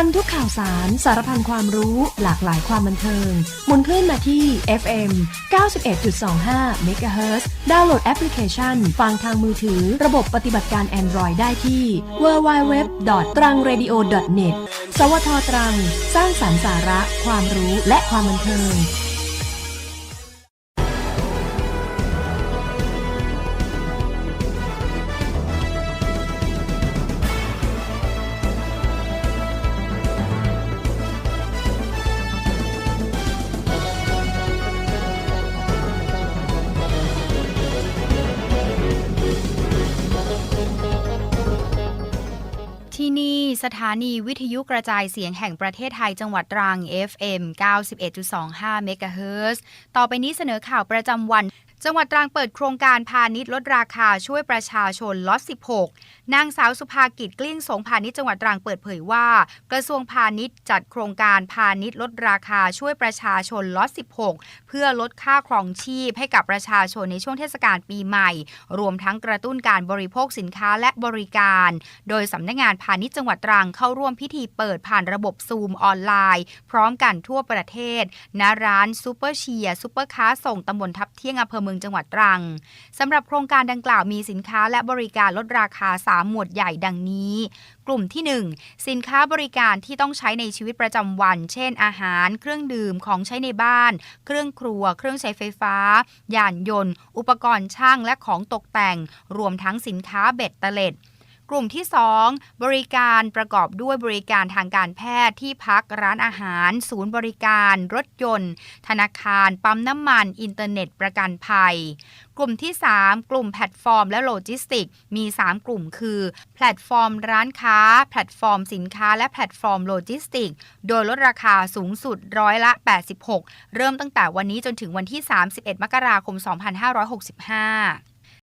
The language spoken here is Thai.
ทันทุกข่าวสารสารพันความรู้หลากหลายความบันเทิงหมุนคลื่นมาที่ FM 91.25 MHz ดาวน์โหลดแอปพลิเคชัน ฟังทางมือถือระบบปฏิบัติการ Android ได้ที่ www.trangradio.net สวทตรัง สร้างสรรค์สาระ ความรู้และความบันเทิง ที่นี่สถานีวิทยุกระจายเสียงแห่งประเทศไทยจังหวัดตรัง FM 91.25 เมกะเฮิรตซ์ต่อไปนี้เสนอข่าวประจำวัน จังหวัดตรังเปิดโครงการพาณิชย์ลดราคาช่วยประชาชนล็อต 16 นางสาวสุภากิจเกลี้ยงสงพาณิชย์จังหวัดตรังเปิดเผยว่า กระทรวงพาณิชย์จัดโครงการพาณิชย์ลดราคาช่วยประชาชนล็อต 16 เพื่อลดค่าครองชีพให้กับประชาชนในช่วงเทศกาลปีใหม่ รวมทั้งกระตุ้นการบริโภคสินค้าและบริการ โดยสำนักงานพาณิชย์จังหวัดตรังเข้าร่วมพิธีเปิดผ่านระบบซูมออนไลน์ พร้อมกันทั่วประเทศณร้านซูเปอร์เชียร์ซูเปอร์ค้าส่งตำบลทับเที่ยงอำเภอเมืองจังหวัดตรังสำหรับโครงการดังกล่าวมีสินค้าและบริการลดราคา 3 หมวดใหญ่ดังนี้ กลุ่มที่ 1 สินค้าบริการที่ต้องใช้ในชีวิตประจำวัน เช่น อาหาร เครื่องดื่มของใช้ในบ้าน เครื่องครัว เครื่องใช้ไฟฟ้า ยานยนต์ อุปกรณ์ช่างและของตกแต่ง รวมทั้งสินค้าเบ็ดเตล็ด กลุ่มที่ 2 บริการประกอบด้วยบริการทางการแพทย์ที่พักร้านอาหาร ศูนย์บริการ รถยนต์ ธนาคาร ปั๊มน้ำมัน อินเทอร์เน็ตประกันภัย กลุ่มที่ 3 กลุ่มแพลตฟอร์มและโลจิสติก มี 3 กลุ่มคือ แพลตฟอร์มร้านค้า แพลตฟอร์มสินค้า และแพลตฟอร์มโลจิสติก โดยลดราคาสูงสุดร้อยละ 86 เริ่มตั้งแต่วันนี้จนถึงวันที่ 31 มกราคม 2565